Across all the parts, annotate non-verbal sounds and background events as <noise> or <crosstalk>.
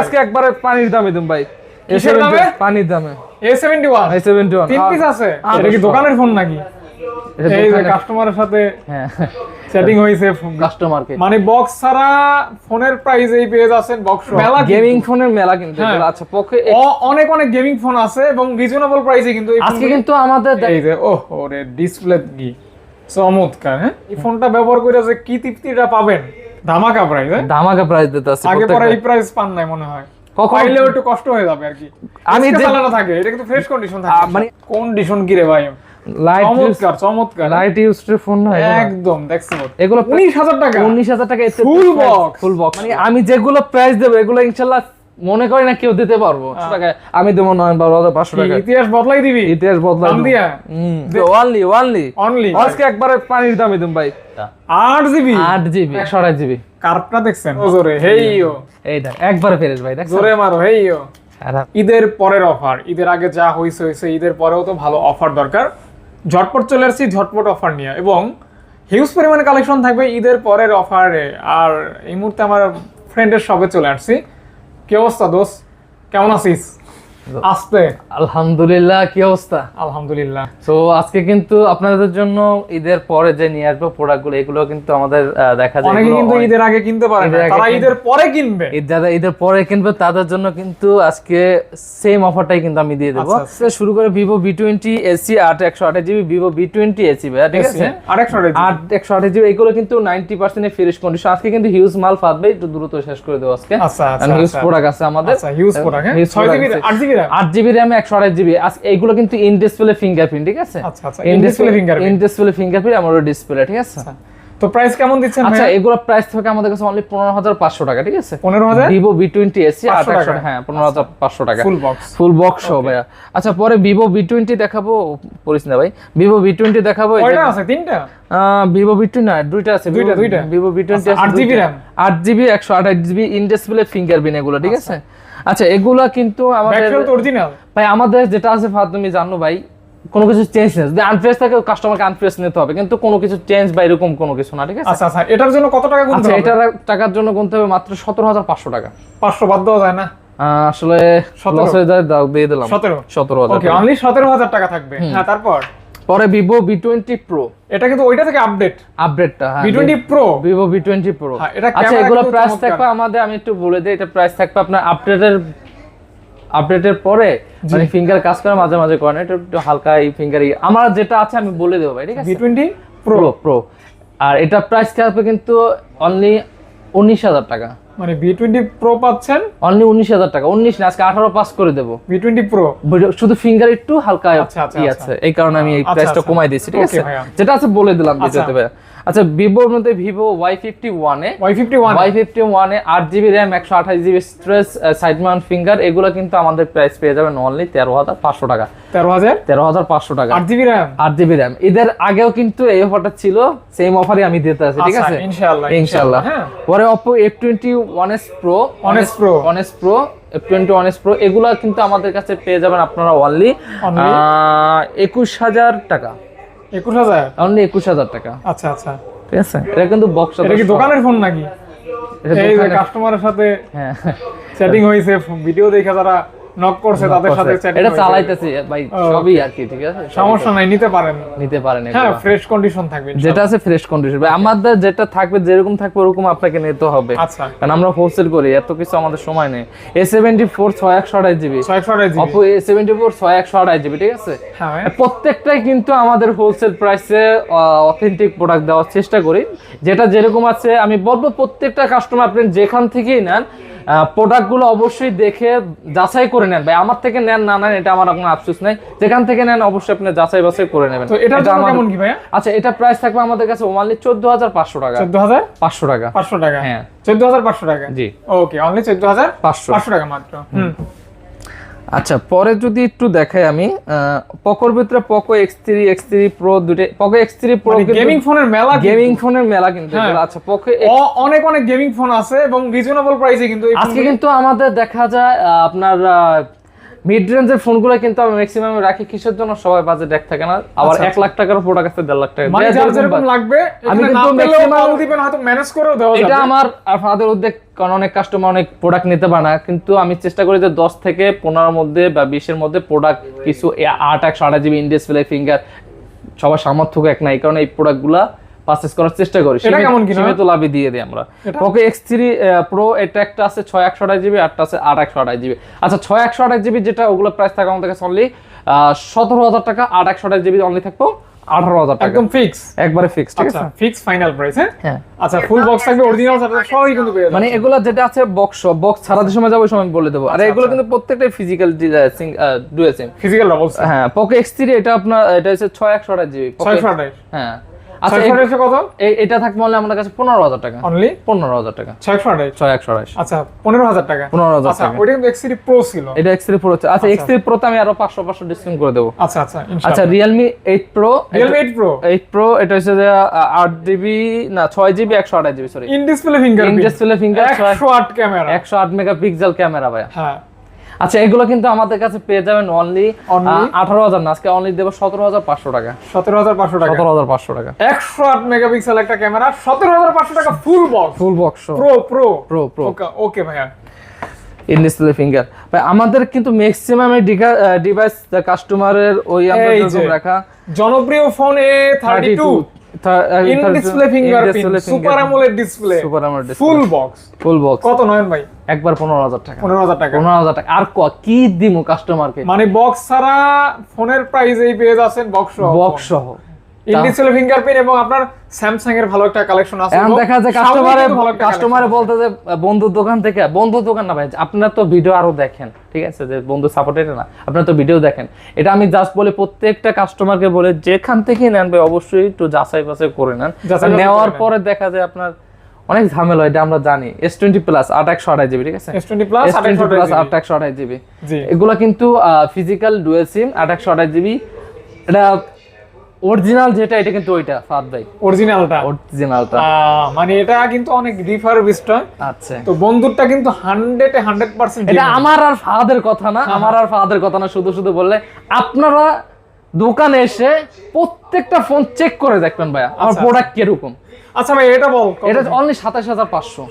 আজকে একবারে পানির দামে দিন ভাই? পানির দামে। A seventy one I seventy one তিন পিস আছে। এটা কি দোকানের ফোন নাকি? এই যে কাস্টমারের সাথে হ্যাঁ। সেটিং হয়েছে। কাস্টমারকে মানে বক্স ছাড়া ফোনের প্রাইস এই পেয়ে যাচ্ছেন বক্স মেলা গেমিং ফোনের মেলা কিন্তু। হ্যাঁ। আচ্ছা পক্ষে অনেক অনেক গেমিং ফোন আছে এবং রিজনেবল প্রাইসে কিন্তু এই আজকে কিন্তু আমাদের এই যে ওহ ওরে ডিসপ্লে কি? চমৎকার হ্যাঁ? এই ফোনটা ব্যবহার করে যে কি তৃপ্তিটা পাবেন। ধামাকা প্রাইস হ্যাঁ? ধামাকা প্রাইস আগে পরে এই প্রাইস পান নাই মনে হয়। পাইলেও একটু কষ্ট হয়ে যাবে আর কি। আমি যে- থাকে এটা কিন্তু ফ্রেশ কন্ডিশন থাকে। মানে- কন্ডিশন কি রে ভাই? লাইট চমৎকার চমৎকার। লাইট ইউজড ফোন না একদম দেখছ এগুলো উনিশ হাজার টাকা। উনিশ হাজার টাকা। ফুল বক্স মানে আমি যেগুলো প্রাইস দেবো এগুলো ইনশাল্লাহ মনে করি না কেউ দিতে পারব। আমি দেবো নয় বারো হাজার পাঁচশো টাকা। ইতিহাস বদলাই দিবি? ইতিহাস বদলাই দাম দিয়া? ওয়ানলি ওয়ানলি অনলি আজকে একবারে পানির দামে দিন ভাই। আট জিবি? আট জিবি একশো আঠাশ জিবি। কার্ডটা দেখছেন? জোরে হেইও এইটা একবারে ফেরেস ভাই দেখ জোরে মারো হেইও ঈদের পরের অফার ঈদের আগে যা হয়েছে হয়েছে ঈদের পরেও তো ভালো অফার দরকার। ঝটপট চলে আসছি ঝটপট অফার নিয়ে। এবং হিউজ পরিমাণে কালেকশন থাকবে ঈদের পরের অফারে। আর এই মুহূর্তে আমার ফ্রেন্ডের সবে চলে আসছি। কি অবস্থা দোষ কেমন আছিস আসতে আলহামদুলিল্লাহ কি অবস্থা? আলহামদুলিল্লাহ। তো আজকে কিন্তু আপনাদের জন্য ঈদের পরে যে নিয়ে আসব প্রোডাক্ট এগুলো কিন্তু আমাদের দেখা যায় অনেকে কিন্তু ঈদের আগে কিনতে পারে না। তারা ঈদের পরে কিনবে। যারা ঈদের পরে কিনবে তাদের জন্য কিন্তু আজকে সেম অফারটাই কিন্তু আমি দিয়ে দেবো। আচ্ছা, আচ্ছা। শুরু করে ভিভো বি টোয়েন্টি এসি আট একশো আঠাশ GB Vivo B twenty AC ঠিক আছে? আট একশো আঠাশ জিবি এগুলো কিন্তু নাইনটি পার্সেন্ট ফ্রেশ কন্ডিশন আজকে কিন্তু হিউজ মাল ফাটবে একটু দ্রুত শেষ করে দেবো আজকে। হিউজ আচ্ছা। প্রোডাক্ট আছে আমাদের। হিউজ প্রোডাক্ট হ্যাঁ। ছয় জিবি আট জিবি আট জিবি র্যাম একশো আঠাশ জিবি এইগুলো কিন্তু ইন ডিসপ্লে ফিঙ্গারপ্রিন্ট ঠিক আছে? আচ্ছা, আচ্ছা, in ইন ডিসপ্লে ফিঙ্গারপ্রিন্ট আমার ডিসপ্লে ঠিক আছে? তো প্রাইস কেমন দিচ্ছেন আচ্ছা এগুলো প্রাইস থাকে আমাদের কাছে অনলি পনেরো হাজার পাঁচশো টাকা ঠিক আছে? পনেরো হাজার? ভিভো বি টোয়েন্টি এসি আট 500 একশো টাকা। হ্যাঁ পনেরো হাজার পাঁচশো টাকা। ফুল বক্স ফুল বক্স সহ ভাইয়া। আচ্ছা পরে দেখাবো না ভাই। দেখাবো কয়টা আছে তিনটা? ভিভো টোয়েন্টি না দুইটা আছে দুইটা, দুইটা। ভিভো টোয়েন্টি আচ্ছা, 8 GB আট জিবি একশো আঠাশ জিবি ইন ডিসপ্লে ফিঙ্গারপ্রিন্ট এগুলো ঠিক আছে? আচ্ছা এগুলা কিন্তু আমাদের ভাই আমাদের যেটা আছে তুমি জানো ভাই কোনো কিছু চেঞ্জ নেই। যদি আনফ্রেশ থাকে কাস্টমারকে আনফ্রেশ নিতে হবে। কিন্তু কোনো কিছু চেঞ্জ বা এরকম কোনো কিছু না ঠিক আছে? আচ্ছা আচ্ছা এটার জন্য কত টাকা গুনতে আচ্ছা হবে? এটার টাকার জন্য গুনতে হবে মাত্র সতেরো হাজার পাঁচশো টাকা। 500 বাদ দেওয়া যায় না? আসলে 17 লস দাও দিয়ে দিলাম। 17 সতেরো হাজার ওকে অনলি 17000 টাকা থাকবে। হ্যাঁ তারপর? পরে ভিভো বি টোয়েন্টি প্রো এটা কিন্তু ওইটা থেকে আপডেট আপডেটটা হ্যাঁ B20 Pro Vivo B twenty pro আচ্ছা এগুলো প্রাইস থাকবে আমাদের আমি একটু বলে দিই এটা প্রাইস থাকবে আপনার আপডেটের আপডেটের পরে মানে ফিঙ্গার কাজ করে মাঝে মাঝে করে না এটা একটু হালকা এই ফিঙ্গার আমার যেটা আছে আমি বলে দেবো ভাই ঠিক আছে? B20 প্রো প্রো আর এটা প্রাইস থাকবে কিন্তু অনলি উনিশ হাজার টাকা। মানে বিটোয়েন্টি প্রো পাচ্ছেন? অনলি উনিশ হাজার টাকা। উনিশ না আজকে আঠারো পাস করে দেবো। বি টোয়েন্টি প্রো শুধু ফিঙ্গার একটু হালকা আচ্ছা, আচ্ছা, আচ্ছা। আছে। এই কারণে আমি এই প্রাইসটা। কমাই দিয়েছি ঠিক আছে? যেটা আছে বলে দিলাম ভাইয়া। আচ্ছা ভিভোর মধ্যে ভিভো ওয়াই ফিফটি ওয়ানে Y51 ওয়াই ফিফটি ওয়ানে আট জিবি র্যাম একশো আঠাশ GB stress side mount finger এগুলো কিন্তু আমাদের প্রাইস পেয়ে যাবেন অনলি তেরো হাজার পাঁচশো টাকা। 13000 তেরো হাজার পাঁচশো টাকা। 8GB RAM? আট জিবি র্যাম এদের আগেও কিন্তু এই অফারটা ছিল সেম অফারই আমি দিতে আছি ঠিক আচ্ছা, আছে? ইনশাআল্লাহ, ইনশাল্লাহ ইনশাআল্লাহ, হ্যাঁ। পরে Oppo F twenty one S pro S Pro। One S pro twenty one S pro এগুলা কিন্তু আমাদের কাছে পেয়ে যাবেন আপনারা অনলি? একুশ হাজার টাকা। 21000 অনলি একুশ হাজার টাকা। আচ্ছা আচ্ছা। ঠিক আছে? এটা কিন্তু বক্স এটা কি দোকানের ফোন নাকি? এই যে কাস্টমারের সাথে হ্যাঁ। সেটিং হয়েছে ভিডিও দেখে যারা নক করছে তাদের সাথে এটা চালাইতেছি ভাই সবই আর কি ঠিক আছে? সমস্যা নাই নিতে পারেন। নিতে পারেন হ্যাঁ ফ্রেশ কন্ডিশন থাকবে যেটা আছে ফ্রেশ কন্ডিশন ভাই আমাদের যেটা থাকবে যেরকম থাকবে ওরকম আপনাকে নিতে হবে। আচ্ছা। কারণ আমরা হোলসেল করি এত কিছু আমাদের সময় নেই। এ সেভেন্টি ফোর ছয় একশো আড়াই GB 628 GB Oppo A seventy four ছয় একশো আড়াই জিবি ঠিক আছে? হ্যাঁ প্রত্যেকটাই কিন্তু আমাদের হোলসেল প্রাইসে অথেন্টিক প্রোডাক্ট দেওয়ার চেষ্টা করি। যেটা যেরকম আছে আমি বলব প্রত্যেকটা কাস্টমার আপনি যেখান থেকেই নেন প্রোডাক্টগুলো অবশ্যই দেখে যাচাই করে নেন। ভাই আমার থেকে নেন না নেন এটা আমার কোনো আফসোস নাই। যেখান থেকে নেন অবশ্যই আপনি যাচাই বাছাই করে নেবেন। তো এটা কেমন কি ভাইয়া? আচ্ছা এটা প্রাইস থাকবে আমাদের কাছে ওনলি চোদ্দ হাজার পাঁচশো টাকা। 14000 পাঁচশো টাকা। 500 টাকা? হ্যাঁ। 14500 টাকা? জি। ওকে অনলি 14500 পাঁচশো। 500 টাকা মাত্র। হুম। আচ্ছা পরে যদি একটু দেখাই আমি পকোর ভিতরে Poco X three X three pro দুটো Poco X three pro gaming ফোনের মেলা গেমিং ফোনের মেলা কিন্তু হ্যাঁ। আচ্ছা পকো অনেক অনেক গেমিং ফোন আছে এবং রিজনেবল প্রাইসে কিন্তু আজকে কিন্তু আমাদের দেখা যায় আপনার মিড রেঞ্জের ফোনগুলো কিন্তু আমি ম্যাক্সিমাম রাখি কিসের জন্য? সবাই বাজেট এক থাকে না। আবার আচ্ছা, এক লাখ টাকার প্রোডাক্ট আছে দেড় লাখ টাকা। মানে যেরকম লাগবে আমি কিন্তু কল দিবেন হয়তো ম্যানেজ করেও দেওয়া এটা আমার আপনাদের উদ্যোগ কারণ অনেক কাস্টমার অনেক প্রোডাক্ট নিতে পারে না। কিন্তু আমি চেষ্টা করি যে দশ থেকে পনেরোর মধ্যে বা বিশের মধ্যে প্রোডাক্ট কিছু আট একশো আঠাশ জিবি ইনডিসপ্লে ফিঙ্গার সবার সামর্থ্য এক নাই। কারণ এই প্রোডাক্টগুলা পারচেস করার চেষ্টা করি। এটা কেমন কিনা? সীমিত লাভে দিয়ে দিই আমরা। পোকো এক্স থ্রি প্রো এটা একটা আছে ছয় একশো আঠাশ জিবি আটটা আছে আট একশো আঠাশ জিবি আচ্ছা ছয় একশো আঠাশ জিবি যেটা ওগুলো প্রাইস থাকে আমাদের কাছে অনলি সতেরো হাজার টাকা আট একশো আঠাশ জিবি অনলি থাকব আঠারো হাজার টাকা। একদম ফিক্স একবারে ফিক্স ঠিক আচ্ছা আছে? ফিক্স ফাইনাল প্রাইস হ্যাঁ? আচ্ছা ফুল বক্স থাকবে অরিজিনাল সবই কিন্তু পেয়ে মানে এগুলো যেটা আছে বক্স বক্স ছাড়া যে সময় যাব সময় বলে দেবো। আর আচ্ছা, এগুলো আচ্ছা। কিন্তু প্রত্যেকটা physical dual SIM physical double হ্যাঁ পোকো এক্স থ্রি এটা আপনার এটা হচ্ছে ছয় একশো আঠাশ জিবি ছয়শো আঠাশ? হ্যাঁ। আচ্ছা ছয়শো এ- আঠাশে কত? এটা থাকবে অনলি আমাদের কাছে পনেরো হাজার টাকা। অনলি? পনেরো হাজার টাকা। ছয়শো আঠাশ ছয় একশো আঠাশ আচ্ছা পনেরো হাজার টাকা। পনেরো হাজার আচ্ছা টাকা। ওইটা কিন্তু এক্সিডি প্রো ছিল। এটা এক্স প্রো আচ্ছা আমি আরও পাঁচশো পাঁচশো ডিসকাউন্ট করে দেবো। আচ্ছা আচ্ছা আচ্ছা Realme eight pro Realme eight pro eight pro এটা হচ্ছে যে আট জিবি না ছয় জিবি একশো আঠাশ GB sorry in display finger in display finger একশো আট ক্যামেরা। একশো আট মেগাপিক্সেল ক্যামেরা ভাই হ্যাঁ। আচ্ছা এগুলো কিন্তু আমাদের কাছে পেয়ে যাবেন অনলি আঠারো হাজার না আজকে অনলি দেবো সতেরো হাজার পাঁচশো টাকা। সতেরো হাজার পাঁচশো টাকা। সতেরো হাজার পাঁচশো টাকা। একশো আট মেগাপিক্সেল একটা ক্যামেরা সতেরো হাজার পাঁচশো টাকা full box full box pro pro pro pro okay ভাইয়া। ইন ডিসপ্লে ফিঙ্গার ভাই আমাদের কিন্তু ম্যাক্সিমাম ডিভাইস কাস্টমারের ওই আমরা রাখা জনপ্রিয় phone A thirty two in display fingerprint super AMOLED display super AMOLED full box full box কত নয়ন ভাই? একবার পনেরো হাজার টাকা। পনেরো হাজার টাকা। পনেরো হাজার টাকা। আর ক কি দিমু কাস্টমারকে মানে বক্স ছাড়া ফোনের প্রাইস এই পেয়ে যাচ্ছেন বক্স বক্স সহ। ফিঙ্গারপ্রিন্ট এবং আপনার স্যামসাং এর ভালো একটা কালেকশন আছে। এখন দেখা যায় কাস্টমারে কাস্টমারে বলতে যে বন্ধুর দোকান থেকে বন্ধুর দোকান না ভাই আপনার তো ভিডিও আরও দেখেন ঠিক আছে? যে বন্ধু সাপোর্ট এটা না আপনার তো ভিডিও দেখেন। এটা আমি জাস্ট বলে প্রত্যেকটা কাস্টমারকে বলে যেখান থেকে নেন ভাই অবশ্যই একটু যাচাই বাছাই করে নেন। নেওয়ার পরে দেখা যায় আপনার অনেক ঝামেলা এটা আমরা জানি। এস টোয়েন্টি প্লাস আট একশো আঠাশ জিবি ঠিক আছে? এস টোয়েন্টি প্লাস আট একশো আঠাশ জিবি এগুলো কিন্তু ফিজিক্যাল ডুয়েল সিম আট একশো আঠাশ জিবি এটা অরিজিনাল যেটা এটা কিন্তু ওইটা ফাদ ভাই। অরিজিনালটা অরিজিনালটা মানে এটা কিন্তু অনেক রিফার হয়। আচ্ছা। তো বন্ধুরটা কিন্তু হান্ড্রেড হান্ড্রেড পার্সেন্ট এটা আমার আর ফাদের কথা না আমার আর ফাদের কথা না শুধু শুধু বললে আপনারা দোকানে এসে প্রত্যেকটা ফোন চেক করে দেখবেন ভাইয়া আমার আচ্ছা, প্রোডাক্ট কীরকম। আচ্ছা ভাই এটা বল এটা অনলি সাতাশ হাজার পাঁচশো।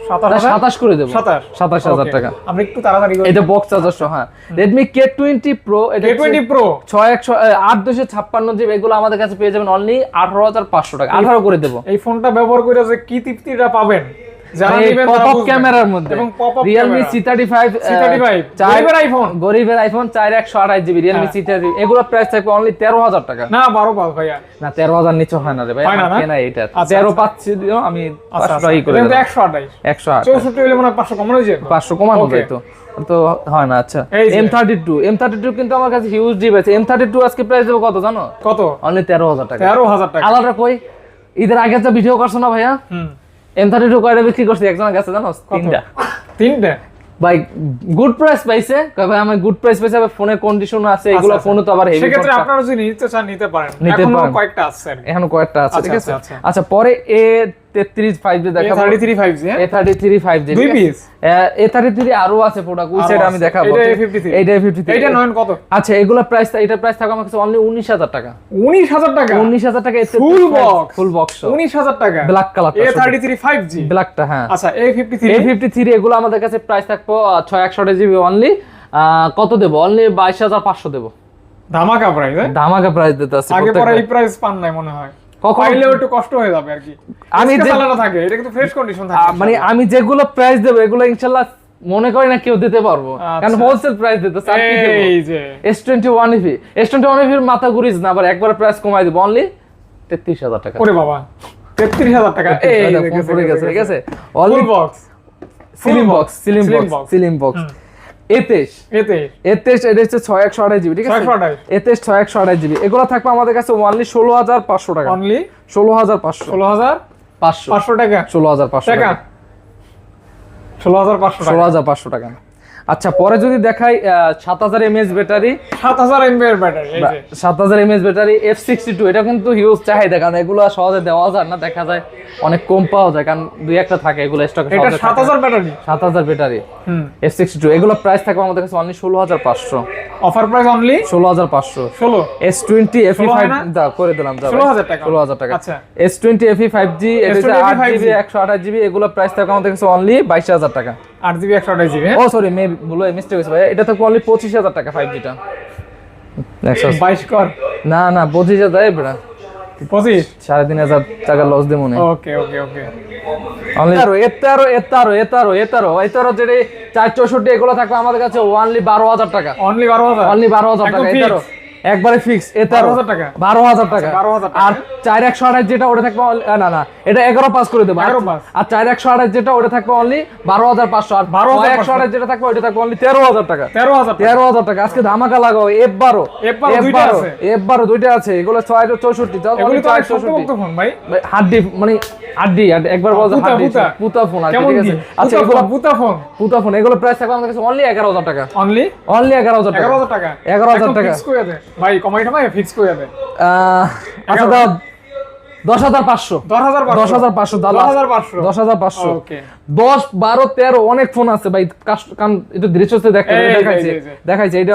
সাতাশ করে দেবো। সাতাশ? হাজার টাকা। আমরা একটু তাড়াতাড়ি এটা বক্স চার্জার সহ হ্যাঁ। রেডমি কে টোয়েন্টি প্রো এটা টোয়েন্টি প্রো ছয় একশো আট দুশো ছাপ্পান্ন জিবি এগুলো আমাদের কাছে পেয়ে যাবেন অনলি আঠারো হাজার পাঁচশো টাকা। আঠারো করে দেবো। এই ফোনটা ব্যবহার করে যে কি তৃপ্তিটা পাবেন। ক্যামেরার মধ্যে। C35 গরিবের আইফোন চার একশো আঠাশ জিবি এগুলো প্রাইস থাকবে অনলি তেরো হাজার টাকা। না ভাইয়া। না নিচে হয় না রে ভাই কেনা এটা। পাচ্ছি দিও আমি টাকাই করে হলে মনে হয় পাঁচশো কমানো যেত পাঁচশো কমানো যায় তো। তো হয় না আচ্ছা। M thirty two M thirty two কিন্তু আমার কাছে হিউজ ডিপ আছে। এম থার্টি টু আজকে প্রাইস দেবো কত জানো? কত? অনলি তেরো হাজার টাকা। তেরো হাজার টাকা। আলাদা কই? ঈদের আগে তো ভিডিও করছ না ভাইয়া? হুম। এম থার্টি টু কয়টা বিক্রি করছি একজনের কাছে জানো তিনটা। তিনটা? ভাই গুড প্রাইস পাইছে। ভাই আমি গুড প্রাইস পাইছে আবার ফোনে কন্ডিশন আছে এগুলো আচ্ছা, ফোনও তো আবার হেভি সেক্ষেত্রে আপনারা যদি নিতে চান নিতে পারেন। নিতে এখনও পারেন। কয়েকটা আছে। এখন কয়েকটা আছে আচ্ছা, ঠিক আছে আচ্ছা, আচ্ছা পরে এ তেত্রিশ ফাইভ জি দেখাবো। Thirty three five G A thirty three five G দুই piece? এ আরও আছে প্রোডাক্ট ওই সাইড আমি দেখাবো। এটা A53 এইটা ফিফটি এইটা নয়ন কত? আচ্ছা এগুলো প্রাইস এটা থাকবে আমার কাছে অনলি টাকা। টাকা? টাকা? ফুল বক্স টাকা? ব্ল্যাক কালার ব্ল্যাকটা হ্যাঁ। আচ্ছা এগুলো আমাদের কাছে থাকব জিবি অনলি কত দেবো? অনলি বাইশ হাজার পাঁচশো দেবো। ধামাকা প্রাইস ধামাকা প্রাইস দিতে আছে আগে পরে এই প্রাইস পান নাই মনে হয়। কখন? একটু কষ্ট হয়ে যাবে আর কি। আমি আমি চালানো থাকে এটা কিন্তু ফ্রেশ কন্ডিশন থাকে মানে আমি যেগুলো প্রাইস দেবো এগুলো ইনশাল্লাহ মনে করি না কেউ দিতে পারব। কারণ আচ্ছা। হোলসেল প্রাইস দিতে এই যে। S twenty one EV S twenty one ইভির মাথা ঘুরিস না আবার একবার প্রাইস কমাই দেবো। অনলি তেত্রিশ হাজার টাকা। ওরে বাবা তেত্রিশ হাজার টাকা। এই গেছে গেছে, ঠিক আছে? Only box sealing box sealing box sealing box এতেশ এতে এতেশ এটা ছয় একশো আড়াই জিবি ঠিক আছে? 628 ছয় একশো আড়াই জিবি। এগুলো থাকবে আমাদের কাছে অনলি ষোলো হাজার পাঁচশো টাকা। অনলি ষোলো হাজার পাঁচশো। ষোলো হাজার পাঁচশো পাঁচশো টাকা। ষোলো হাজার পাঁচশো টাকা। ষোলো হাজার পাঁচশো ষোলো হাজার পাঁচশো টাকা। আচ্ছা পরে যদি দেখাই সাত হাজার এমএএচ ব্যাটারি। সাত হাজার এমবিআর ব্যাটারি সাত হাজার mAh battery F sixty two এটা কিন্তু হিউজ চাহিদা কারণ এগুলো সহজে দেওয়া যায় না দেখা যায় অনেক কম পাওয়া যায় কারণ দুই একটা থাকে এগুলো স্টক সাত হাজার ব্যাটারি? সাত হাজার ব্যাটারি এফ সিক্সটি টু এগুলো প্রাইস থাকবে আমাদের কাছে অনলি ষোলো হাজার পাঁচশো। অফার প্রাইস অনলি ষোলো হাজার পাঁচশো। ষোলো? এস টোয়েন্টি এফ 16 ফাইভ না? করে দিলাম যা 16,000 টাকা। ষোলো হাজার টাকা। আচ্ছা। S twenty FE five G এটা S20 আট জিবি একশো আঠাশ জিবি এগুলো প্রাইস থাকবে আমাদের কাছে অনলি বাইশ হাজার টাকা। আট জিবি একশো আঠাশ জিবি ও সরি মে বলো মিস্টেক হয়েছে ভাই। এটা থাকবে অনলি পঁচিশ টাকা কর। না বেড়া টাকা লস মনে ওকে ওকে ওকে অনলি যেটা এগুলো থাকবে আমাদের কাছে অনলি বারো হাজার টাকা। অনলি অনলি টাকা এ fix। তেরো একবারে ফিক্স এ তেরো। 12,000 টাকা। বারো হাজার টাকা। 12,000 টাকা। আর চার একশো আঠাশ যেটা ওটা থাকবে না না এটা এগারো পাস করে দেবো। 11 pass। আর চার একশো আঠাশ যেটা ওটা থাকবে অনলি বারো হাজার পাঁচশো। আর 12,500 একশো আঠাশ যেটা থাকবে ওটা থাকবে অনলি তেরো হাজার টাকা। তেরো হাজার টাকা। তেরো হাজার টাকা। আজকে ধামাকা লাগাও এফ বারো F12 দুইটা আছে। এফ বারো দুইটা আছে। এগুলো ছয় অনেক চৌষট্টি। হাড্ডি মানে হাড্ডি একবার পুতা, হাড্ডি পুতা। পুতা ফোন আর ঠিক আছে? আচ্ছা এগুলো ফোন, ফোন পুতা ফোন এগুলো প্রাইস থাকবে আমাদের কাছে অনলি এগারো হাজার টাকা। অনলি অনলি এগারো হাজার টাকা। এগারো হাজার টাকা? 11,000 টাকা। ভাই কমাই টমাই ফিক্স করে যাবে আহ, আচ্ছা দাদা দশ হাজার পাঁচশো। দশ হাজার দশ হাজার পাঁচশো দশ হাজার পাঁচশো। দশ হাজার পাঁচশো। ওকে দশ বারো তেরো অনেক ফোন আছে ভাই। কারণ দেখাইছে। দেখাইছে এটা।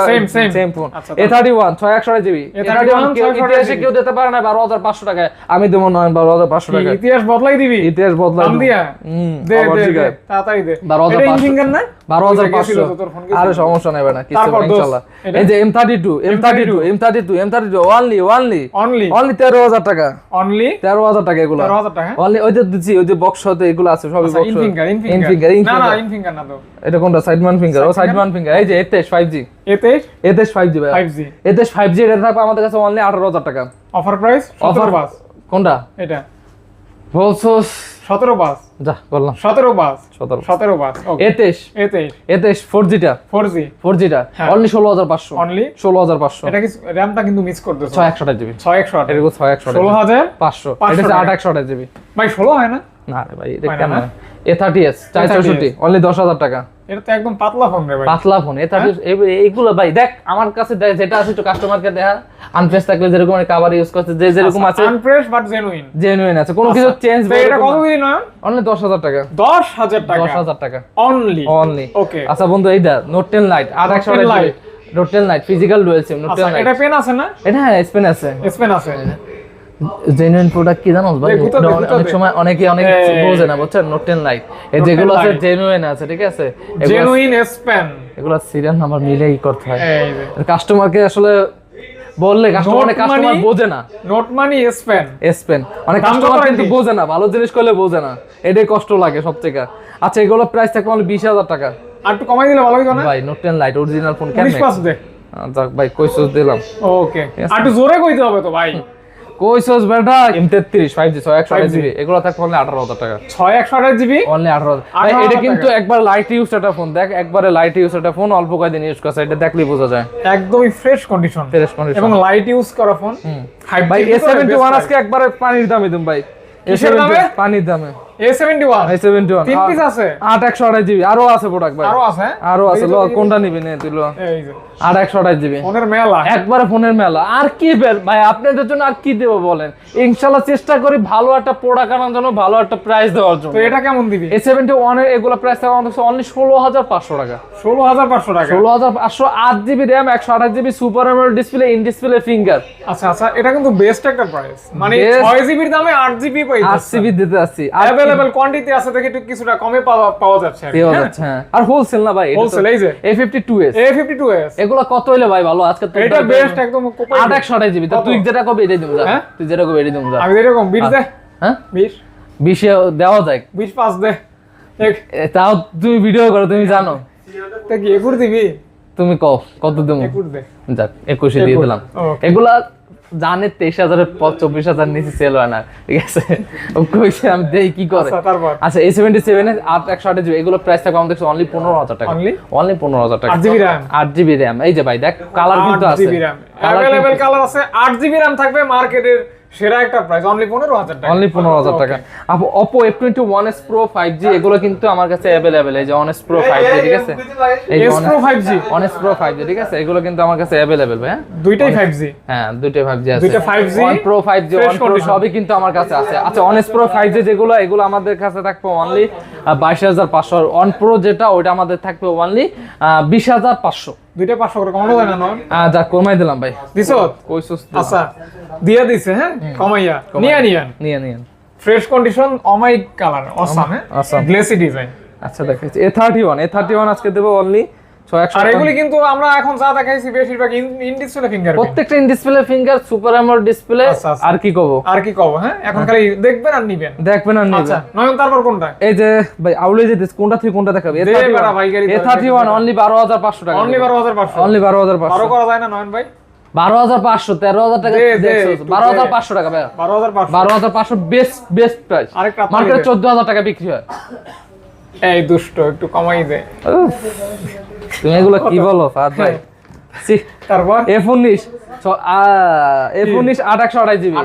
সেম ফোন আচ্ছা, এ থার্টি ওয়ান ছয় একশো জিবি এ থার্টি ওয়ান 628 ইতিহাসে কেউ দিতে পারে না বারো হাজার পাঁচশো টাকায় আমি দেবো নয় বারো হাজার পাঁচশো টাকায় ইতিহাস বদলাই দিবি। ইতিহাস বদলাই দাম দেবো। দিয়া। হুম, দে আবার দে দে জিগায়। তাড়াতাড়ি দে। 12,500 এটা ইঞ্জিন না? বারো হাজার পাঁচশো। আরে সমস্যা নেবে না কিছু ইনশাল্লাহ। এই যে M thirty two M thirty two M thirty two M thirty two only only only only তেরো হাজার টাকা। অনলি তেরো হাজার টাকা এগুলো। হাজার টাকা অনলি ওই যে দিচ্ছি ওই যে বক্স হতে এগুলো আছে সবই box in finger in in finger finger না না ইন ফিঙ্গার না তো। এটা কোনটা? সাইড মান ফিঙ্গার ও সাইড মান ফিঙ্গার এই যে এতেশ ফাইভ জি এতে এতেশ ফাইভ জি ভাই 5G এতেশ ফাইভ জি এটা থাকবে আমাদের কাছে অনলি আঠারো হাজার টাকা। অফার প্রাইস অফার বাস। কোনটা? এটা। বলছো? 17 বাস। যা করলাম 17 বাস। সতেরো 17 বাস ওকে এতেশ এতেশ ফোর জিটা 4G ফোর জিটা। অনলি ষোলো হাজার পাঁচশো। অনলি ষোলো হাজার পাঁচশো। এটা কি র‍্যামটা কিন্তু মিস করতেছো? ছয় একশো জিবি। 6100 এরকম ছয় একশো ষোলো হাজার? পাঁচশো। 500 এটা হচ্ছে টাকা। আট একশো জিবি। ভাই ষোলো হয় না? না রে ভাই এটা হয় না, কেমন? না? এ থার্টি এস চার A30s চৌষট্টি অনলি দশ হাজার টাকা। এটা তো একদম পাতলা ফোন রে ভাই। পাতলা ফোন এ থার্টি এইগুলো ভাই দেখ আমার কাছে যেটা আছে একটু কাস্টমারকে দেখা আনপ্রেস থাকলে যেরকম কাভার ইউজ করছে যে যেরকম আছে। আনপ্রেস বাট জেনুইন জেনুইন আছে কোনো কিছু চেঞ্জ এটা কত দিন নয় অনলি দশ হাজার টাকা। দশ হাজার টাকা। দশ হাজার টাকা। অনলি অনলি ওকে আচ্ছা বন্ধু এইটা নোট টেন লাইট আট একশো 10 note ten lite physical dual SIM note আচ্ছা টেন লাইট এটা পেন আছে না? এটা হ্যাঁ স্পেন আছে। স্পেন আছে। জেনুইন প্রোডাক্ট কি জানো ভাই? অনেক সময় অনেকে অনেক বোঝে না বুঝছেন? নোট টেন লাইট এই যেগুলো আছে জেনুইন আছে ঠিক আছে? জেনুইন স্পেন এগুলো সিরিয়াল নাম্বার মিলেই করতে হয়। কাস্টমারকে আসলে বললে কাস্টমার Note কাস্টমার মানে- বোঝে না। নোট মানি অনেক কাস্টমার কিন্তু বোঝে না ভালো জিনিস করলে বোঝে না। এটাই কষ্ট লাগে সব থেকে আচ্ছা এগুলো প্রাইস থাকবে মানে বিশ হাজার টাকা। আর একটু কমাই দিলে ভালো হতো না? ভাই note ten lite original phone কেন যাক ভাই কইসোস দিলাম। ওকে আর একটু জোরে কইতে হবে তো ভাই। কইসোস বেটা? এম তেত্রিশ ফাইভ জি ছয় একশো 5G জিবি। এগুলো থাকবে অনলি আঠারো হাজার টাকা। ছয় একশো আঠাশ জিবি? অনলি ভাই 18,000 এটা কিন্তু একবার লাইট ইউজ একটা ফোন দেখ একবারে লাইট ইউজ একটা ফোন অল্প কয়েকদিন ইউজ করা এটা দেখলেই বোঝা যায়। একদমই ফ্রেশ কন্ডিশন ফ্রেশ কন্ডিশন এবং লাইট ইউজ করা ফোন ভাই এ সেভেন্টি ওয়ান আজকে একবারে পানির দামে দিম ভাই। এ কিসের দামে? পানির দামে। A seventy one A seventy one তিন পিস আছে? আট একশো আঠাশ জিবি। আরও আছে প্রোডাক্ট ভাই। আরও আছে? আরও আছে। এই কোনটা নিবি নে তুই ল? এই যে। আট একশো আঠাশ জিবি। ফোনের মেলা। একবারে ফোনের মেলা। আর কি ভাই আপনাদের জন্য আর কি দেবো বলেন? ইনশাল্লাহ চেষ্টা করি ভালো একটা প্রোডাক্ট আনার জন্য ভালো একটা প্রাইস দেওয়ার জন্য। তো এটা কেমন দিবি? এ সেভেন্টি এগুলো প্রাইস থাকবে আমাদের অনলি ষোলো হাজার পাঁচশো টাকা। ষোলো হাজার পাঁচশো টাকা? ষোলো হাজার পাঁচশো আট জিবি র্যাম একশো আঠাশ GB super display in display finger আচ্ছা আচ্ছা এটা কিন্তু বেস্ট একটা প্রাইস মানে Best- জিবির দামে আট জিবি পাই আট জিবি দিতে আসছি। অ্যাভেলেবল কোয়ান্টিটি আছে দেখে একটু কিছুটা কমে পাওয়া পাওয়া যাচ্ছে আর হ্যাঁ? যাচ্ছে হ্যাঁ। আর হোলসেল না ভাই হোলসেল এই যে। A fifty two S A fifty two S এগুলো কত হইলে ভাই ভালো আজকে তো এটা বেস্ট একদম কোপাই আট দে। একশো আঠাশ জিবি তুই যেটা কবে এটাই দেবো যা। হ্যাঁ? তুই যেটা কবে এটাই দেবো যা। আমি এরকম বিশ দে? হ্যাঁ? বিশ। বিশে দেওয়া যায়। বিশ পাঁচ দে। তাও তুমি ভিডিও করো তুমি জানো। তা কি একুর দিবি? তুমি কও কত দেবো? একুর দে। যাক একুশে দিয়ে দিলাম. এগুলা জানে তেইশ হাজার চব্বিশ হাজার নিচে সেল হয় না ঠিক আছে? ও কইছে আমি দেই কি করে? আচ্ছা এই সেভেন্টি সেভেন আট একশো আট জিবি এগুলো প্রাইস থাকবে আমাদের অনলি পনেরো হাজার টাকা। অনলি পনেরো হাজার টাকা। আট জিবি র্যাম আট জিবি র্যাম এই যে ভাই দেখ কালার কিন্তু আছে। কালার আছে। আট জিবি র্যাম থাকবে মার্কেটের সেরা একটা প্রাইস অনলি পনেরো হাজার টাকা। অনলি পনেরো হাজার টাকা। Oppo F twenty one S pro five G এগুলো কিন্তু আমার কাছে অ্যাভেলেবেল এই যে প্রো ফাইভ জি ঠিক আছে? এই one S pro five G ঠিক আছে? এগুলো কিন্তু আমার কাছে অ্যাভেলেবেল হ্যাঁ? দুইটাই ফাইভ জি হ্যাঁ দুইটা ফাইভ জি আছে। দুইটা 5G, one pro five G fresh one pro condition। সবই কিন্তু আমার কাছে আছে। আচ্ছা প্রো ফাইভ জি যেগুলো এগুলো আমাদের কাছে থাকবে অনলি বাইশ হাজার পাঁচশো। ওয়ান প্রো যেটা ওইটা আমাদের থাকবে অনলি বিশ হাজার পাঁচশো। দুইটা পাঁচশো করে কমানো যায় না নয়? যা কমাই দিলাম ভাই। দিছ? কইসুস আচ্ছা। দিয়া দিছে হ্যাঁ? কমাইয়া। নিয়া নিয়ান নিয়ে নিয়ে। ফ্রেশ কন্ডিশন অমাইক কালার অসাম হ্যাঁ। গ্লেসি ডিজাইন আচ্ছা দেখাচ্ছি A thirty one A thirty one আজকে দেবো অনলি আর এগুলি কিন্তু আমরা এখন যা দেখাইছি বেশিরভাগ ইন ডিসপ্লে ফিঙ্গার প্রত্যেকটা in display finger super AMOLED display. আর কি কব? আর কি কব হ্যাঁ? এখন খালি দেখবেন আর নিবেন। দেখবেন আর নিবেন। আচ্ছা নয়ন তারপর কোনটা? এই যে ভাই আউলে যে কোনটা থেকে কোনটা দেখাবে? এ ধরে থার্টি ওয়ান অনলি বারো হাজার পাঁচশো টাকা অনলি বারো হাজার পাঁচশো। অনলি বারো হাজার বারো পাঁচশো করা যায় না নয়ন ভাই? বারো হাজার পাঁচশো তেরো হাজার টাকা বারো হাজার পাঁচশো টাকা বারো হাজার পাঁচশো। বারো হাজার পাঁচশো বেস্ট বেস্ট প্রাইস আপনার মার্কেটে চোদ্দ হাজার টাকা বিক্রি হয়। এই দুষ্ট একটু কমাই দে। তুমি এগুলো কি বলো ফাদ ভাই? তারপর? এফ উনিশ এফ উনিশ আট একশো আঠাশ জিবি।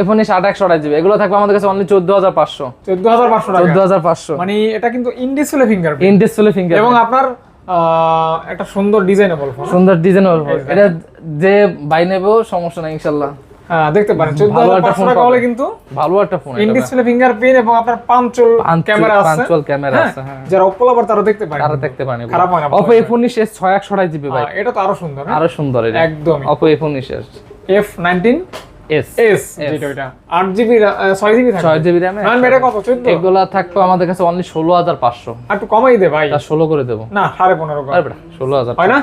এফ উনিশ আট একশো আঠাশ জিবি। এগুলো থাকবে আমাদের কাছে অনলি চোদ্দ হাজার পাঁচশো। চোদ্দ হাজার পাঁচশো চোদ্দ হাজার পাঁচশো। মানে এটা কিন্তু ফিঙ্গার এবং আপনার একটা সুন্দর ডিজাইনেবল ফোন সুন্দর ডিজাইন এটা যে বাই নেবেও সমস্যা নাই ইনশাল্লাহ। হ্যাঁ দেখতে পারেন। চোদ্দ ভালো হাজার একটা পাঁচশো ফোন টাকা হলে কিন্তু ভালো একটা ফোন ইন ডিসপ্লে ফিঙ্গারপ্রিন্ট এবং আপনার পাঁচচল ক্যামেরা আছে। পাঁচচল ক্যামেরা হ্যাঁ, আছে হ্যাঁ। যারা ওপো লাভার তারা দেখতে পারে তারা দেখতে পারেন খারাপ হয় না এফ উনিশ এস ছয় একশো আঠাশ জিবি ভাই। এটা তো আরও সুন্দর আরও সুন্দর এটা। অপো এফ উনিশ S F nineteen S S যেটা ওইটা। আট জিবি ছয় জিবি ছয় জিবি র্যামে এটা কত? চোদ্দ? এগুলা থাকবে আমাদের কাছে অনলি ষোলো হাজার পাঁচশো। একটু কমাই দে ভাই। ষোলো করে দেবো। না সাড়ে পনেরো কর। ষোলো হাজার হয় না?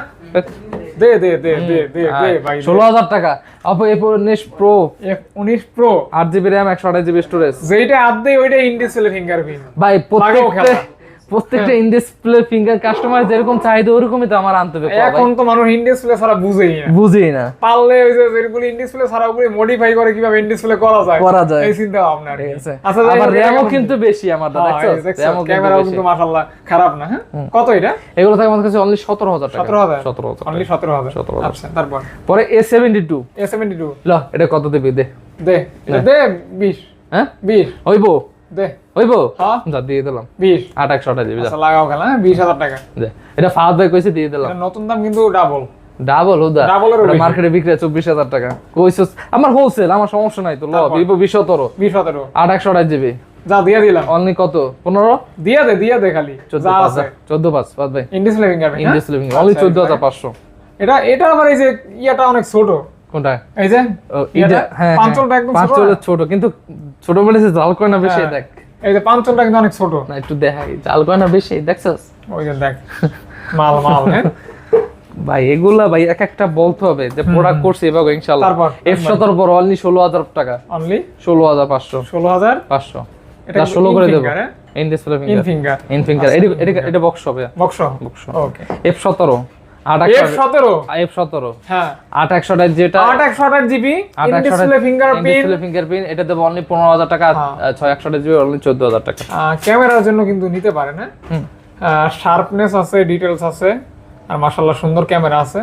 দে দে দে দে দে দে ভাই ষোলো হাজার টাকা। উনিশ প্রো এফ উনিশ প্রো আট জিবি র্যাম জিবি স্টোরেজ যেইটা আদ দেয় ওইটা ইন ডিসপ্লে ফিঙ্গারপ্রিন্ট ভাই প্রত্যেকটা। প্রত্যেকটা ইন ডিসপ্লে ফিঙ্গার কাস্টমার যেরকম চাহিদা ওরকমই তো আমার আনতে হবে এখন তো মানুষ ইন ডিসপ্লে ছাড়া বুঝেই না। বুঝি না। পারলে ওই যে যেগুলো ইন ডিসপ্লে ছাড়া ওগুলো মডিফাই করে কীভাবে ইন ডিসপ্লে করা যায়? করা যায়। এই চিন্তা ভাবনা ঠিক আছে। আচ্ছা হোক, র্যামও কিন্তু বেশি আমার হ্যাঁ, দেখছ? ক্যামেরাও কিন্তু মাশাআল্লাহ খারাপ না হ্যাঁ? কত এটা? এগুলো থাকে আমাদের কাছে অনলি সতেরো হাজার টাকা। 17,000? সতেরো হাজার অনলি সতেরো হাজার? 17,000 আচ্ছা তারপর? পরে A seventy two A seventy two ল এটা কত দিবি? দে। দে এটা দে বিশ। হ্যাঁ? বিশ। হইব। দে। হইব? হ্যাঁ। যা দিয়ে দিলাম। আচ্ছা লাগাও খেলা হ্যাঁ? বিশ হাজার টাকা। দে। এটা ফাহাদ ভাই কইছে দিয়ে দিলাম। নতুন দাম কিন্তু ডাবল ডাবল হুদা। Double এরও বেশি। মার্কেটে বিক্রি হয় চব্বিশ হাজার টাকা। কইছস আমার হোলসেল আমার সমস্যা নাই তো ল ভিভো বিশ সতেরো। বিশ সতেরো। আট একশো জিবি যা দিয়ে দিলাম। অনলি কত? পনেরো? দিয়ে দে দিয়ে দে খালি। চোদ্দ পাঁচ পাঁচ ভাই। In display fingerprint in only চোদ্দ হাজার পাঁচশো। এটা এটা আবার এই যে ইয়াটা অনেক ছোট। কোনটা? এই যে? ইটা- হ্যাঁ, হ্যাঁ। একদম ছোট কিন্তু ছোট বলেছে জাল করে না বেশি হ্যাঁ। দেখ। এই যে পাঁচলটা কিন্তু অনেক ছোট। না একটু দেখাই। জাল করে না বেশি দেখছস? ওই যে দেখ মাল মাল হ্যাঁ? <laughs> ভাই এগুলা ভাই এক একটা বলতে হবে যে প্রোডাক্ট করছে এভাবে ইনশাল্লাহ তারপর? এফ সতেরো পর অনলি ষোলো হাজার টাকা। অনলি ষোলো হাজার পাঁচশো। ষোলো হাজার? পাঁচশো। এটা ষোলো করে দেবো। হ্যাঁ? In display in finger. Finger in finger এটা এটা বক্স হবে বক্স বক্স ওকে এফ সতেরো। ক্যামেরার জন্য কিন্তু নিতে শার্পনেস আছে ডিটেলস আছে আর সুন্দর ক্যামেরা আছে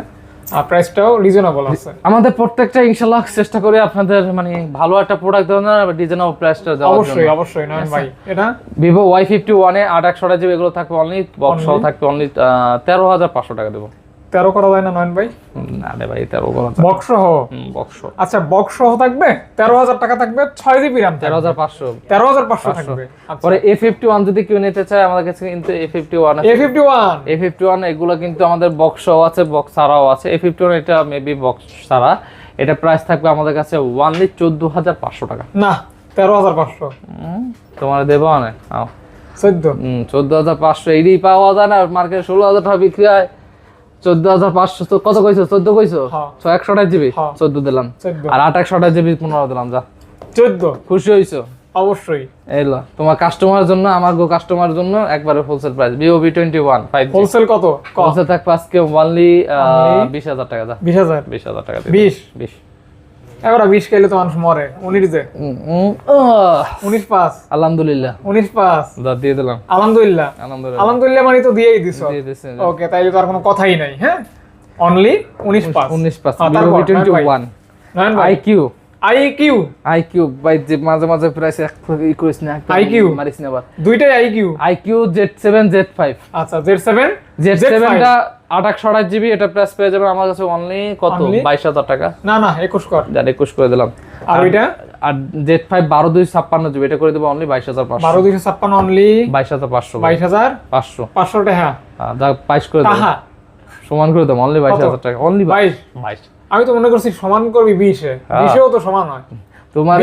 আর প্রাইসটাও রিজনেবল আছে। আমাদের প্রত্যেকটা ইনশাল্লাহ চেষ্টা করি আপনাদের মানে ভালো একটা প্রোডাক্ট দেওয়ার জন্য ডিজাইন প্রাইসটা দেওয়ার জন্য। অবশ্যই অবশ্যই নয়ন ভাই এটা? আট একশো জিবি এগুলো থাকবে অনলি বক্স সহ থাকবে অনলি তেরো হাজার পাঁচশো টাকা দেবো। তেরো করা যায় না নয়ন ভাই? না রে ভাই তেরো হাজার বক্স সহ? বক্স আচ্ছা বক্স সহ থাকবে? তেরো হাজার টাকা থাকবে ছয় জিবি র্যাম তেরো হাজার পাঁচশো। তেরো হাজার পাঁচশো থাকবে। আচ্ছা। পরে এ ফিফটি ওয়ান যদি কেউ নিতে চায় আমাদের কাছে কিন্তু A fifty one A fifty one A fifty one এগুলো কিন্তু আমাদের বক্স আছে বক্স ছাড়াও আছে। এ ফিফটি ওয়ান এটা মেবি বক্স ছাড়া। এটা প্রাইস থাকবে আমাদের কাছে ওয়ানলি চোদ্দ হাজার পাঁচশো টাকা। না তেরো হাজার পাঁচশো। হুম, তোমার দেবো আও। চোদ্দ। হুম চোদ্দ হাজার পাঁচশো। এডি পাওয়া যায় না মার্কেটে ষোলো হাজার টাকা বিক্রি হয়। চোদ্দ হাজার পাঁচশো কত কইছো? চোদ্দ কইছো? হ্যাঁ। ছয় একশো আঠাশ জিবি? হ্যাঁ। চোদ্দ দিলাম। আর আট একশো আঠাশ জিবি পনেরো দিলাম যা। চোদ্দ? খুশি হইছো? অবশ্যই। এলো তোমার কাস্টমার জন্য আমার গো কাস্টমার জন্য একবারে wholesale price V twenty one wholesale কত? হোলসেল থাকবে আজকে ওনলি বিশ হাজার টাকা বিশ হাজার। বিশ হাজার টাকা বিশ? বিশ। এবার বিশ খেলে তো মানুষ মরে। উনিশ দে উনিশ পাস আলহামদুলিল্লাহ। উনিশ পাস যা দিয়ে দিলাম। আলহামদুলিল্লাহ। আলহামদুলিল্লাহ। মানে তো দিয়েই দিছ। ওকে তাইলে তো আর কোনো কথাই নাই হ্যাঁ? অনলি উনিশ পাঁচ। উনিশ V twenty. One iQOO iQOO iQOO ভাই। যে মাঝে মাঝে প্রাইস ই করিস না IQ মারিস না আবার। দুইটাই iQOO iQOO Z seven Z five আচ্ছা জেড সেভেন জেড সেভেনটা আঠাশ আঠাশ জিবি এটা প্রাইস পেয়ে যাবেন আমার কাছে অনলি কত? বাইশ হাজার টাকা। না না একুশ কর। যার একুশ করে দিলাম। আর ওইটা? আর জেড ফাইভ বারো দুই ছাপ্পান্ন জিবি এটা করে দেবো অনলি বাইশ হাজার পাঁচশো। বারো দুইশো ছাপ্পান্ন অনলি বাইশ হাজার পাঁচশো বাইশ হাজার পাঁচশো। পাঁচশো টাকা। আহ, বাইশ করে দেবো সমান করে দেবো অনলি বাইশ হাজার টাকা। অনলি বাইশ। বাইশ। আমি তো মনে করছি সমান করবি বিশে হ্যাঁ। বিশেও তো সমান হয়। তোমার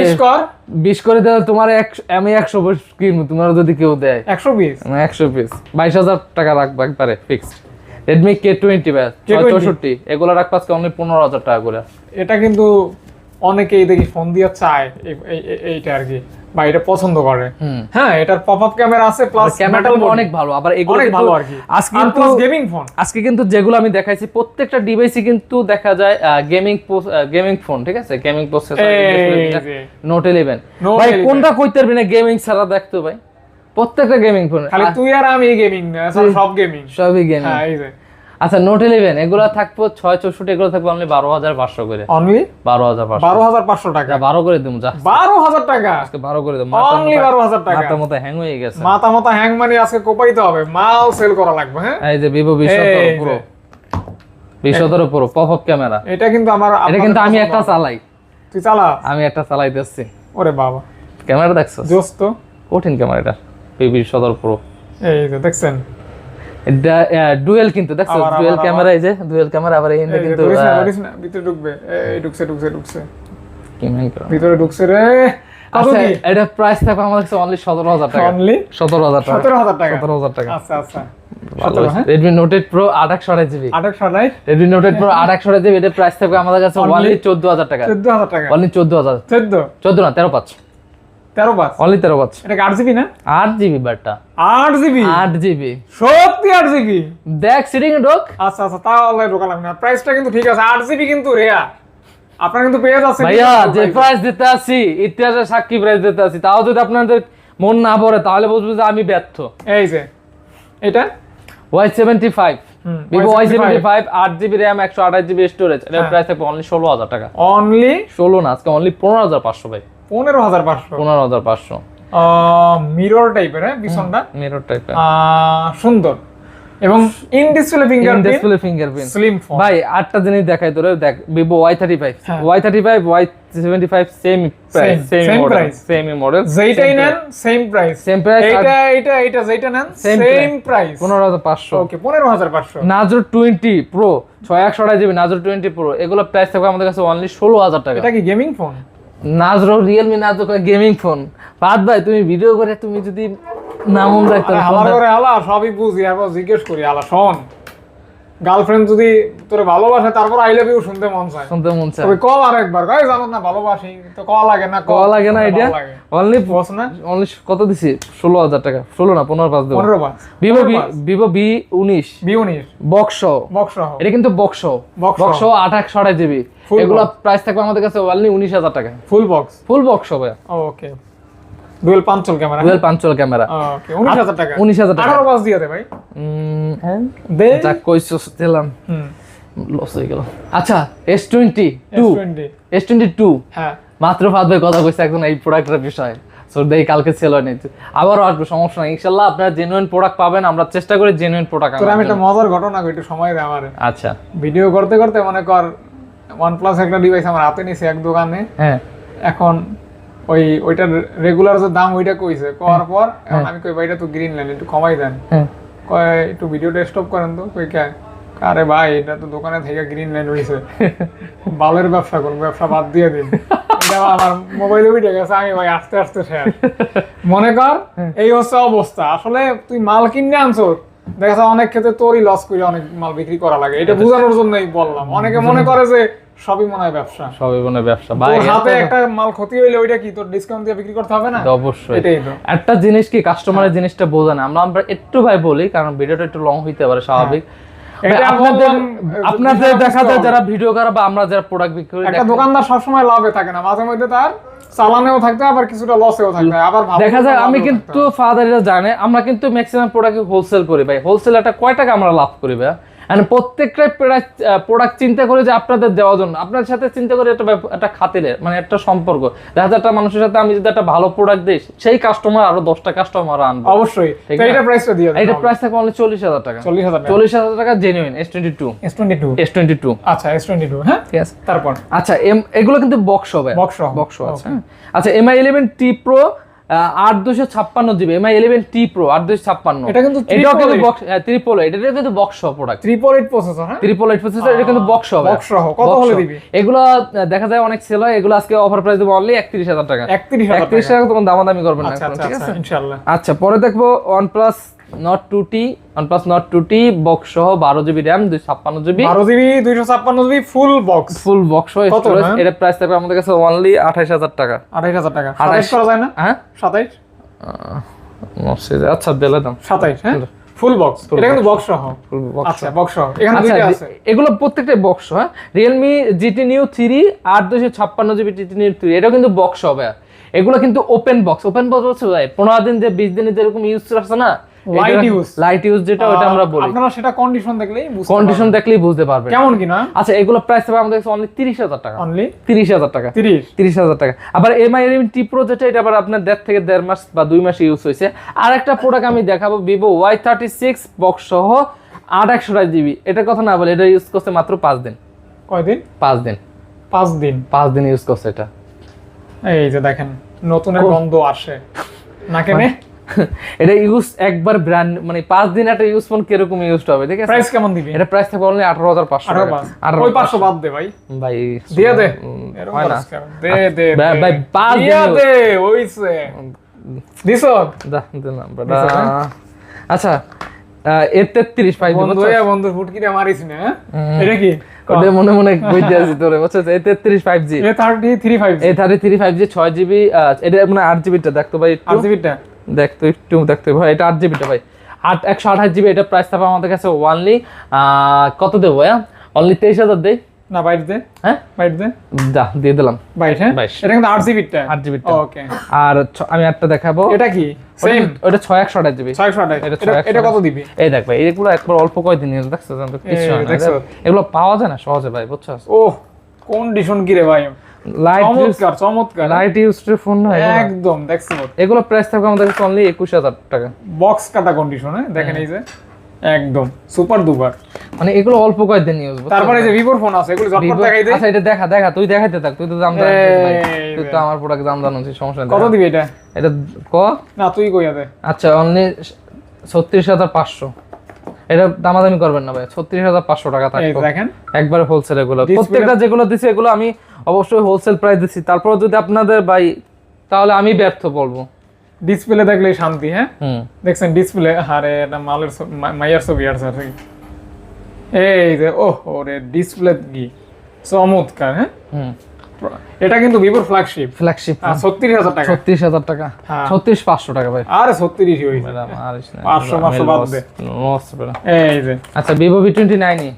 বিশ করে। দেওয়া তোমার আমি একশো কিনবো তোমার যদি কেউ দেয়। একশো বিশ। একশো পিস বাইশ হাজার টাকা রাখব একবারে fixed Redmi K twenty K20 চৌষট্টি এগুলো রাখব আজকে অনলি পনেরো হাজার টাকা করে। এটা কিন্তু অনেকেই দেখি ফোন দিয়ে চায় এই- এই- এই- এইটা আর কি বা এটা পছন্দ করে। হ্যাঁ এটার পপ আপ ক্যামেরা আছে প্লাস ক্যামেরাটা অনেক ভালো আবার এগুলো অনেক ভালো আর কি। আজকে কিন্তু গেমিং ফোন আজকে কিন্তু যেগুলো আমি দেখাইছি প্রত্যেকটা ডিভাইসই কিন্তু দেখা যায় গেমিং গেমিং ফোন ঠিক আছে? Gaming processor note eleven Note ভাই কোনটা কইতে পারবি না গেমিং ছাড়া দেখতো ভাই? প্রত্যেকটা গেমিং ফোন খালি তুই আর আমি গেমিং না সব গেমিং সবই গেমিং হ্যাঁ আচ্ছা নোট ইলেভেন এগুলো থাকব ছয় চৌষট্টি এগুলো থাকব অনলি বারো হাজার পাঁচশো করে। অনলি বারো হাজার পাঁচশো। বারো হাজার পাঁচশো টাকা। বারো করে দিবো যা। বারো হাজার টাকা? আজকে বারো করে দেবো অনলি বারো হাজার টাকা। মাথা মতো হ্যাং হয়ে গেছে। মাথা মাথা হ্যাং মানে আজকে কোপাইতে হবে। মাল সেল করা লাগবে হ্যাঁ? এই যে ভিভো বিশ। পুরো বিশ পুরো পপ ক্যামেরা এটা কিন্তু আমার এটা কিন্তু আমি একটা চালাই। তুই চালা? আমি একটা চালাইতেছি ওরে বাবা। ক্যামেরা দেখছ? জোস তো কঠিন ক্যামেরা এটা। পিবি সদর প্রো এই যে দেখছেন? এটা ডুয়েল কিন্তু দেখছ? ডুয়েল ক্যামেরা এই যে ডুয়েল ক্যামেরা আবার এইখানে কিন্তু ভিতরে ঢুকবে। এই ঢুকছে ঢুকছে ঢুকছে। কি করো। ভিতরে ঢুকছে রে। আচ্ছা এটা প্রাইস থাকবে আমার কাছে অনলি সতেরো হাজার টাকা। অনলি টাকা। টাকা। টাকা। আচ্ছা আচ্ছা। হ্যাঁ? প্রাইস থাকবে আমাদের কাছে? অনলি টাকা। অনলি না পাঁচ। তেরো অনলি তেরো এটা আট জিবি না? আট জিবি আট জিবি? আট জিবি। সত্যি আট জিবি? দেখ সিটিং ঢোক। আচ্ছা আচ্ছা তাহলে ঢোকালাম না। প্রাইসটা কিন্তু ঠিক আছে আট জিবি কিন্তু রেয়ার আপনার কিন্তু পেয়ে যাচ্ছে ভাইয়া যে প্রাইস দিতে আসি ইতিহাসের সাক্ষী প্রাইস দিতে আসি তাও যদি আপনাদের মন না পড়ে তাহলে বুঝব যে আমি ব্যর্থ। এই যে এটা? Y seventy five Vivo Y seventy five আট জিবি র্যাম একশো আঠাশ জিবি স্টোরেজ এটার হ্যাঁ। প্রাইস থাকবে অনলি ষোলো হাজার টাকা। অনলি ষোলো না আজকে অনলি পনেরো হাজার পাঁচশো ভাই। পনেরো হাজার পাঁচশো। পনেরো হাজার পাঁচশো। মিরর টাইপের হ্যাঁ পিছনটা মিরর টাইপের সুন্দর। এবং in display fingerprint display fingerprint slim phone ভাই আটটা জিনিস দেখাই তোরে দেখ Vivo Y thirty five. Y thirty five Y seventy five same price same model. Same model যেইটাই নেন সেম প্রাইস সেম প্রাইস নেন সেম প্রাইস পনেরো হাজার পাঁচশো। ওকে পনেরো হাজার পাঁচশো। নাজর টোয়েন্টি প্রো ছয় একশো আড়াই জিবি নাজর টোয়েন্টি প্রো এগুলো প্রাইস থাকবে আমাদের কাছে অনলি ষোলো হাজার টাকা। এটা কি gaming phone নাজরো Realme নাজরো gaming phone পাত ভাই তুমি ভিডিও করে তুমি যদি নামুন রাখতে আলা করে আলা সবই বুঝি এখন জিজ্ঞেস করি আলা শোন। গার্লফ্রেন্ড যদি তোর ভালোবাসে তারপর আই লাভ ইউ শুনতে মন চায়। শুনতে মন চায়। তবে কল আর একবার গাই জানো না ভালোবাসি। তো কল লাগে না কল লাগে না এটা অনলি বস না। অনলি কত দিছি? ষোলো হাজার টাকা। ষোলো না পনেরো পাঁচ দেবো। পনেরো পাঁচ। ভিভো বি ভিভো বি উনিশ। বি উনিশ। বক্স বক্স এটা কিন্তু বক্স বক্স আট একশো আড়াই জিবি। Full এগুলো প্রাইস থাকবে আমাদের কাছে অনলি উনিশ হাজার টাকা। ফুল বক্স ফুল বক্স হবে okay dual punch hole camera dual punch hole camera okay উনিশ হাজার টাকা। উনিশ হাজার টাকা। আঠারো পাঁচ দিয়ে দে ভাই। হ্যাঁ। দে যা দিলাম। হুম। লস হয়ে গেল। আচ্ছা S twenty two S20 S twenty two হ্যাঁ। মাত্র ফাদ ভাই কথা কইছে একজন এই প্রোডাক্টের বিষয়ে। সো দেই কালকে সেল হয়নি আবারও আসবে সমস্যা নাই। ইনশাল্লাহ আপনারা জেনুইন প্রোডাক্ট পাবেন আমরা চেষ্টা করি জেনুইন প্রোডাক্ট তোর আমি একটা মজার ঘটনা কই, একটু সময় দে আমারে। আচ্ছা। ভিডিও করতে করতে মনে কর ওয়ান প্লাস একটা ডিভাইস আমার হাতে নিছে এক দোকানে। হ্যাঁ। এখন ওই ওইটার রেগুলার যে দাম ওইটা কইছে করার পর আমি কই ভাই এটা তো গ্রিন লাইন একটু কমাই দেন। হ্যাঁ। কয় একটু ভিডিওটা স্টপ করেন তো। কই কে? আরে ভাই এটা তো দোকানে থেকে গ্রিন লাইন হইছে বালের ব্যবসা করুন ব্যবসা বাদ দিয়ে দিন। <laughs> এটা আমার মোবাইলে উঠে গেছে আমি ভাই আস্তে আস্তে শেয়ার <laughs> মনে কর এই হচ্ছে অবস্থা। আসলে তুই মাল কিনে আনছো দেখা যাচ্ছে অনেক ক্ষেত্রে তোরই লস করে অনেক মাল বিক্রি করা লাগে। এটা বোঝানোর জন্যই বললাম। অনেকে মনে করে যে সবই মনে হয় ব্যবসা। সবই মনে হয় ব্যবসা। ভাই হাতে একটা মাল ক্ষতি হইলে ওইটা কি তোর ডিসকাউন্ট দিয়ে বিক্রি করতে হবে না? অবশ্যই। এটাই তো। একটা জিনিস কি কাস্টমারের জিনিসটা বোঝে না। আমরা আমরা একটু ভাই বলি কারণ ভিডিওটা একটু লং হইতে পারে স্বাভাবিক। ভাই, আপনাদের আপনাদের দেখা যায় যারা ভিডিও করে বা আমরা যারা প্রোডাক্ট বিক্রি করি একটা দোকানদার সবসময় লাভে থাকে না। মাঝে মধ্যে তার চালানেও থাকতে আবার কিছুটা লসেও থাকতে আবার দেখা যায় আমি কিন্তু। ফাদারিরা জানে আমরা কিন্তু ম্যাক্সিমাম প্রোডাক্ট হোলসেল করি ভাই হোলসেল একটা কয় টাকা আমরা লাভ করি ভাই And প্রত্যেকটা প্রোডাক্ট চিন্তা করে যে আপনাদের দেওয়ার জন্য। আপনার সাথে চিন্তা করে একটা একটা খাতিরের মানে একটা সম্পর্ক। দেখা যাচ্ছে একটা মানুষের সাথে আমি যদি একটা ভালো প্রোডাক্ট দিই সেই কাস্টমার আরও দশটা কাস্টমার আনব। অবশ্যই? এটা প্রাইসটা দিয়ে এইটা প্রাইস থাকবে অনলি চল্লিশ হাজার টাকা। চল্লিশ হাজার চল্লিশ হাজার টাকা genuine S twenty two S twenty two S twenty two আচ্ছা এস টোয়েন্টি টু হ্যাঁ? ঠিক আছে। তারপর? আচ্ছা এম- এগুলো কিন্তু বক্স হবে বক্স বক্স আছে। আচ্ছা এমআই ইলেভেন টি প্রো আট দুশো ছাপ্পান্ন GB Mi eleven T pro আট দুশো ছাপ্পান্ন। এটা কিন্তু এটাও কিন্তু বক্স ত্রিপল এটা কিন্তু box product triple eight processor হ্যাঁ? ত্রিপল এইট প্রসেসর এটা কিন্তু বক্স হবে বক্স সহ। কত হলে দিবি? এগুলো দেখা যায় অনেক সেল হয়। এগুলো আজকে অফার প্রাইস দেবো অনলি একত্রিশ হাজার টাকা। একত্রিশ হাজার একত্রিশ টাকা। টাকা তখন দামাদামি করবেন না আচ্ছা আচ্ছা ঠিক আচ্ছা আছে? ইনশাআল্লাহ। আচ্ছা পরে দেখব one plus Nord two T one plus Nord two T box সহ বারো জিবি র্যাম দুই ছাপ্পান্ন জিবি বারো জিবি দুইশো ছাপ্পান্ন GB full box full box সহ? এটা প্রাইস থাকবে আমাদের কাছে অনলি আঠাইশ হাজার টাকা। আঠাইশ হাজার টাকা। আঠাইশ। করা যায় না? হ্যাঁ? সাতাইশ? আচ্ছা দাম সাতাইশ হ্যাঁ? ফুল বক্স এটা কিন্তু বক্স সহ। আচ্ছা বক্স সহ। এখানে আচ্ছা দুইটা আছে। এগুলো প্রত্যেকটা বক্স হ্যাঁ? নিউ থ্রি আট দুশো ছাপ্পান্ন জিবি জিটি নিউ থ্রি এটাও কিন্তু বক্স হবে এগুলো কিন্তু ওপেন বক্স ওপেন বক্স হচ্ছে ভাই পনেরো দিন যে বিশ দিনে যেরকম ইউজ আছে না Light use। লাইট ইউজ যেটা ওটা আমরা বলি। আপনারা সেটা কন্ডিশন দেখলেই কন্ডিশন দেখলেই বুঝতে পারবেন। পারবেন। কেমন কিনা আচ্ছা এগুলো প্রাইস হবে আমাদের অনলি তিরিশ হাজার টাকা। অনলি তিরিশ হাজার টাকা। তিরিশ? তিরিশ হাজার টাকা। আবার এমআই রেডমি টি প্রো যেটা এটা আবার আপনার দেড় থেকে দেড় মাস বা দুই মাস ইউজ হয়েছে। আর একটা প্রোডাক্ট আমি দেখাবো Vivo Y thirty six box সহ আট একশো জিবি এটার কথা না বলে এটা ইউজ করছে মাত্র পাঁচ দিন। কয়দিন? পাঁচ দিন। পাঁচ দিন। পাঁচ দিন ইউজ করছে এটা। এই যে দেখেন নতুনের গন্ধ আসে। না কেনে? <laughs> এটা ইউজ একবার ব্র্যান্ড মানে পাঁচ দিন একটা ইউজ ফোন কীরকম ইউজ হবে ঠিক আছে? প্রাইস কেমন দিবি? এটা প্রাইস থাকবে অনলি আঠারো হাজার পাঁচশো পাঁচ। ওই পাঁচশো। বাদ দে ভাই। ভাই দিয়ে দে। এরকম হয় না। দে দে ভাই, পাঁচ দে ওইছে দিছ? দা, দিলাম, বেটা। দিছো, হ্যাঁ? আচ্ছা এর তেত্রিশ পাইছি বন্ধু? বন্ধু ফুটকিটা মারিস না হ্যাঁ? এটা কি? ওটা মনে মনে বুঝতে আছি তোরে বুঝছ? এই তেত্রিশ five G. A thirty three five এই থার্টি থ্রি ফাইভ জি ছয় জিবি এটা মানে আট জিবিটা দেখতো ভাই আর একটু জিবিটা দেখতো একটু দেখতো ভাই এটা আট জিবিটা ভাই। আট একশো আঠাশ জিবি এটা প্রাইস থাকবে আমাদের কাছে ওয়ানলি কত দেবো হ্যাঁ অনলি তেইশ হাজার দেই না বাইট দে। হ্যাঁ? বাইট দে। যা দিয়ে দিলাম। বাইট হ্যাঁ? বাইশ। এটা কিন্তু আট জিবিটা আট জিবিটা ওকে আর আমি একটা দেখাবো। এটা কি? ওটা- সেম ওটা ছয় একশো আঠাশ জিবি ছয়শো আঠাশ। এটা এটা 628 এটা কত দিবি? এই দেখ ভাই এগুলো একবার অল্প কয়দিন। দেখছ? এগুলো পাওয়া যায় না? সহজে ভাই বুঝছ? ও কন্ডিশন কি রে ভাই? লাইট চমৎকার চমৎকার। লাইট ইউজ ফোন না এগুলো। একদম দেখছ এগুলো প্রাইস থাকবে আমাদের কাছে অনলি একুশ হাজার টাকা। বক্স কাটা কন্ডিশন দেখেন এই যে। একদম সুপার দুবার মানে এগুলো অল্প কয়েকদিন ইউজ তারপরে যে ভিভোর ফোন আছে এগুলো ঝটপট দেখাই দে আচ্ছা এটা দেখা দেখা তুই দেখাইতে থাক তুই তো দাম জানিস তুই তো আমার প্রোডাক্ট দাম জানিস সমস্যা নেই কত দিবি এটা? এটা ক? না তুই কইয়া দে। আচ্ছা অনলি ছত্রিশ হাজার পাঁচশো। এটা দামাদামি করবেন না ভাই ছত্রিশ হাজার পাঁচশো টাকা থাকবে। দেখেন। একবারে হোলসেল এগুলো। প্রত্যেকটা যেগুলো দিছি এগুলো আমি অবশ্যই হোলসেল প্রাইস দিচ্ছি তারপর যদি আপনাদের ভাই তাহলে আমি ব্যর্থ বলব। ডিসপ্লে দেখলে শান্তি হ্যাঁ? দেখছেন ডিসপ্লে আরে এটা মালের মাইয়ার ছবি আর স্যার এই যে ও ওরে ডিসপ্লে কি? চমৎকার হ্যাঁ? হুম। এটা কিন্তু ভিভোর ফ্ল্যাগশিপ ফ্ল্যাগশিপ ছত্রিশ হাজার টাকা। ছত্রিশ হাজার টাকা। হ্যাঁ। ছত্রিশ পাঁচশো টাকা ভাই। আরে ছত্রিশ হয়েছে। ম্যাডাম আরিস না। পাঁচশো, পাঁচশো বাদ দে। লস এই যে। আচ্ছা ভিভো ভি টোয়েন্টি নাইনই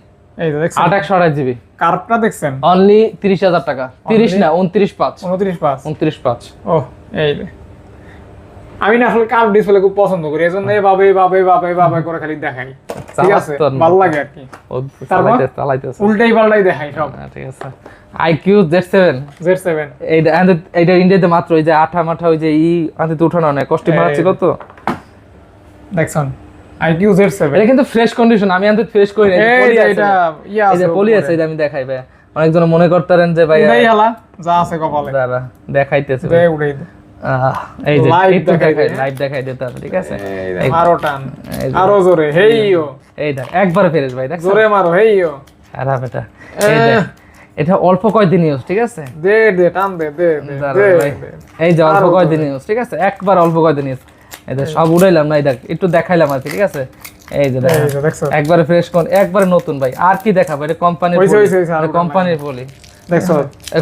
এই দেখছেন? আঠাশ জিবি। কার্ভটা দেখছেন? অনলি তিরিশ হাজার টাকা। তিরিশ না ও এই যে। আমি না আসলে কার্ভ ডিসপ্লে খুব পছন্দ করি। এই জন্য এভাবে এভাবে এভাবে এভাবে করে খালি দেখাই। ঠিক আছে? ভালো লাগে আর কি? চালাইতে উল্টাই পাল্টাই দেখাই সব। হ্যাঁ, ঠিক আছে। IQOO Z seven Z seven এইটা and ইন্ডিয়াতে মাত্র ওই যে আঠা মাঠা ওই যে ই আনতে উঠানো অনেক কষ্ট মারা ছিল তো দেখছেন? আইকিউ জেড সেভেন এটা কিন্তু ফ্রেশ কন্ডিশন আমি আনতে ফ্রেশ করি না এই পলি যে আছে। এটা ইয়া এই পলি আছে এটা আমি দেখাই ভাই। অনেকজন মনে করতারেন যে ভাই উড়াই হালা যা আছে কপালে। দাঁড়া দেখাইতেছে দে উড়াই দে। এই যে Live দেখাই দেখাই লাইভ দেখাই দিতে হবে ঠিক আছে? আরও টান। আরও জোরে হেইও। এই দেখ একবার ফেরেস ভাই দেখ জোরে মারো হেইও। খারাপ এটা এই দেখ এটা অল্প কয়দিন ইউজ ঠিক আছে? দে দে টান দে দে দে। এই যে অল্প কয়দিন ইউজ ঠিক আছে? একবার অল্প কয়দিন ইউজ এই যে সব উড়াইলাম না দেখ একটু দেখাইলাম আর কি, ঠিক আছে? এই যে দেখ একবারে ফ্রেশ কোন একবারে নতুন ভাই। আর কি দেখাবো? এটা কোম্পানির কোম্পানির বলি দেখছ?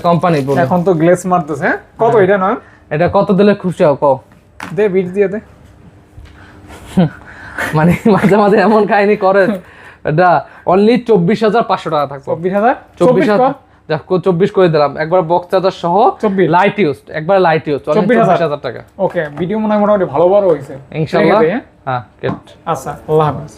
কোম্পানির বলি এখন তো গ্লেস মারতেছে হ্যাঁ? কত এটা নয়? এটা কত দিলে খুশি হও কও? দে বিট দিয়ে দে। <laughs> মানে মাঝে মাঝে এমন কাহিনী করে এটা অনলি চব্বিশ হাজার পাঁচশো টাকা থাকবে চব্বিশ হাজার? চব্বিশ হাজার চব্বিশ করে। দিলাম। একবার বক্স চার্জার সহ চব্বিশ। লাইট ইউজ একবার লাইট ইউজ চব্বিশ। হাজার। টাকা। ওকে ভিডিও মনে হয় মোটামুটি ভালো বড় হয়েছে। ইনশাল্লাহ হ্যাঁ? হ্যাঁ আচ্ছা আল্লাহ হাফেজ।